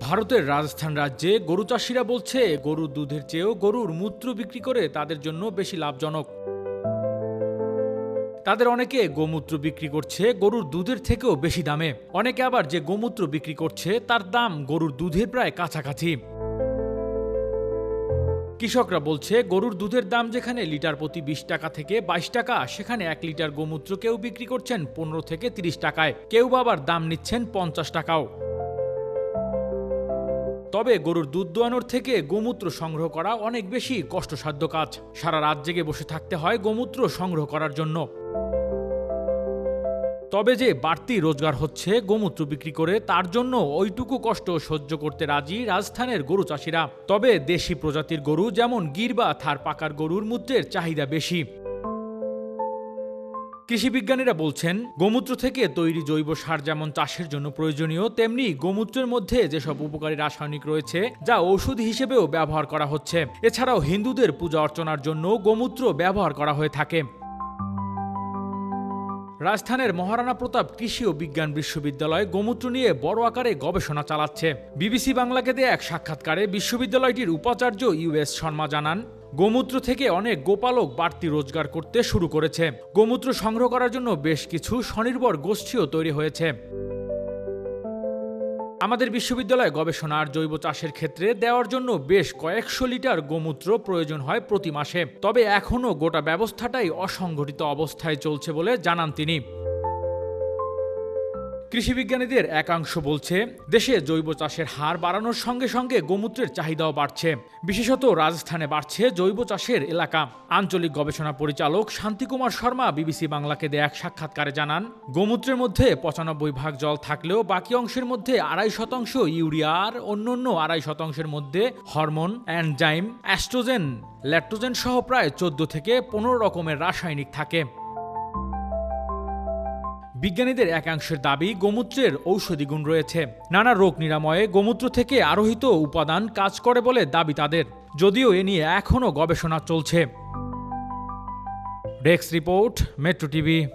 ভারতের রাজস্থান রাজ্যে গরু চাষিরা বলছে, গরুর দুধের চেয়েও গরুর মূত্র বিক্রি করে তাদের জন্য বেশি লাভজনক। তাদের অনেকে গোমূত্র বিক্রি করছে, গরুর দুধের থেকেও বেশি দামে। অনেকে আবার যে গোমূত্র বিক্রি করছে, তার দাম গরুর দুধের প্রায় কাছাকাছি। কৃষকরা বলছে, গরুর দুধের দাম যেখানে লিটার প্রতি বিশ টাকা থেকে বাইশ টাকা, সেখানে এক লিটার গোমূত্র কেউ বিক্রি করছেন পনেরো থেকে তিরিশ টাকায়। কেউ আবার দাম নিচ্ছেন পঞ্চাশ টাকাও। তবে গরুর দুধ দোয়ানোর থেকে গোমূত্র সংগ্রহ করা অনেক বেশি কষ্টসাধ্য কাজ। সারা রাত জেগে বসে থাকতে হয় গোমূত্র সংগ্রহ করার জন্য। তবে যে বাড়তি রোজগার হচ্ছে গোমূত্র বিক্রি করে, তার জন্য ওইটুকু কষ্ট সহ্য করতে রাজি রাজস্থানের গরু চাষিরা। তবে দেশি প্রজাতির গরু যেমন গির বা থার পাকার গরুর মূত্রের চাহিদা বেশি। কৃষি বিজ্ঞানীরা বলছেন, গোমূত্র থেকে তৈরি জৈব সার যেমন চাষের জন্য প্রয়োজনীয়, তেমনি গোমূত্রের মধ্যে যেসব উপকারী রাসায়নিক রয়েছে, যা ওষুধ হিসেবেও ব্যবহার করা হচ্ছে। এছাড়াও হিন্দুদের পূজা অর্চনার জন্য গোমূত্র ব্যবহার করা হয়ে থাকে। রাজস্থানের মহারানা প্রতাপ কৃষি ও বিজ্ঞান বিশ্ববিদ্যালয় গোমূত্র নিয়ে বড় আকারে গবেষণা চালাচ্ছে। বিবিসি বাংলাকে দেয়া এক সাক্ষাৎকারে বিশ্ববিদ্যালয়টির উপাচার্য ইউএস শর্মা জানান গোমূত্র থেকে অনেক গোপালক বাড়তি রোজগার করতে শুরু করেছে। গোমূত্র সংগ্রহ করার জন্য বেশ কিছু স্বনির্ভর গোষ্ঠীও তৈরি হয়েছে। আমাদের বিশ্ববিদ্যালয়ে গবেষণা আর জৈব চাষের ক্ষেত্রে দেওয়ার জন্য বেশ কয়েকশো লিটার গোমূত্র প্রয়োজন হয় প্রতি মাসে। তবে এখনও গোটা ব্যবস্থাটাই অসংগঠিত অবস্থায় চলছে বলে জানান তিনি। কৃষি বিজ্ঞানীদের একাংশ বলছে, দেশে জৈব চাষের হার বাড়ানোর সঙ্গে সঙ্গে গোমূত্রের চাহিদাও বাড়ছে। বিশেষত রাজস্থানে বাড়ছে জৈব চাষের এলাকা। আঞ্চলিক গবেষণা পরিচালক শান্তিকুমার শর্মা বিবিসি বাংলাকে দেয়া এক সাক্ষাৎকারে জানান, গোমূত্রের মধ্যে পঁচানব্বই ভাগ জল থাকলেও বাকি অংশের মধ্যে আড়াই শতাংশ ইউরিয়া আর অন্যান্য আড়াই শতাংশের মধ্যে হরমোন অ্যানজাইম অ্যাস্ট্রোজেন, ল্যাক্টোজেন সহ প্রায় চোদ্দ থেকে পনেরো রকমের রাসায়নিক থাকে। বিজ্ঞানীদের একাংশের দাবি গোমূত্রের ঔষধি গুণ রয়েছে। নানা রোগ নিরাময়ে গোমূত্র থেকে আরোহিত উপাদান কাজ করে বলে দাবি তাদের। যদিও এ নিয়ে এখনও গবেষণা চলছে। Desk report, metro TV.